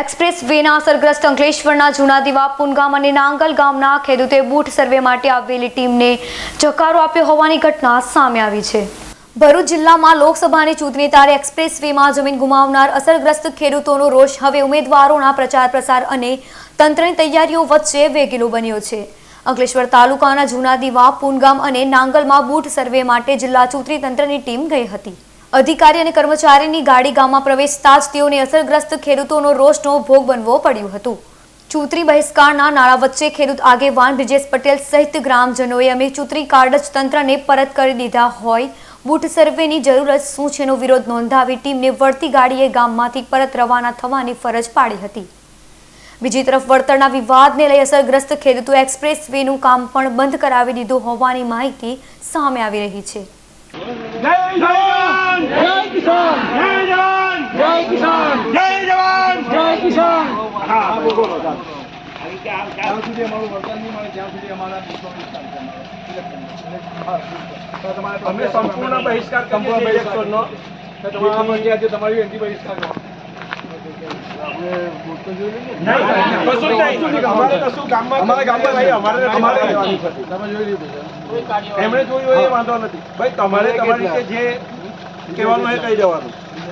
Express વેના અસરગ્રસ્ત અંકલેશ્વરના જૂના દીવા પુનગામ અને નાંગલ ગામના ખેડૂતે બૂટ સર્વે માટે આવેલી ટીમને જકારો આપ્યો હોવાની ઘટના સામે આવી છે. ભરૂચ જિલ્લામાં લોકસભાની ચૂંટણી તારે એક્સપ્રેસ વેમાં જમીન ગુમાવનાર અસરગ્રસ્ત ખેડૂતોનો રોષ હવે ઉમેદવારોના પ્રચાર પ્રસાર અને તંત્રની તૈયારીઓ વચ્ચે વેગીલો બન્યો છે. અંકલેશ્વર તાલુકાના જૂના દીવા પુનગામ અને નાંગલમાં બૂટ સર્વે માટે જિલ્લા ચૂંટણી તંત્રની ટીમ ગઈ હતી. અધિકારી અને કર્મચારીની ગાડી ગામમાં પ્રવેશતા જ તેઓને અસરગ્રસ્ત ખેડૂતોનો રોષનો ભોગ બનવો પડ્યું હતું. ચૂંટણી બહિષ્કારના નાળા વચ્ચે ખેડૂત આગેવાન બ્રિજેશ પટેલ સહિત ગ્રામજનોએ અમે ચૂંટણી કાર્ડ જ તંત્રને પરત કરી દીધા હોય. બૂટ સર્વેની જરૂરત શું છેનો વિરોધ નોંધાવી ટીમને વળતી ગાડીએ ગામમાંથી પરત રવાના થવાની ફરજ પાડી હતી. બીજી તરફ વળતરના વિવાદને લઈ અસરગ્રસ્ત ખેડૂતો એક્સપ્રેસ વેનું કામ પણ બંધ કરાવી દીધું હોવાની માહિતી સામે આવી રહી છે જય જવાન જય કિસાન જય જવાન જય કિસાન જય જવાન જય કિસાન જ્યાં સુધી અમારું નહીં મળે સુધી અમારા અમે સંપૂર્ણ બહિષ્કાર સંપૂર્ણ તમારા પછી આજે તમારી એન્ટી બહિષ્કાર કરો. આપણે વોટ તો જોઈ લઈએ ને. નહીં, કશું જ નહીં. અમારે કશું ગામમાં અમારા ગામમાં નહીં, અમારે નથી અમારે કરવાની. નથી. તમે જોઈ લીધું છે એમણે જોયું એ વાંધો નથી ભાઈ તમારે તમારી જે કહેવાનું એ કહી દેવાનું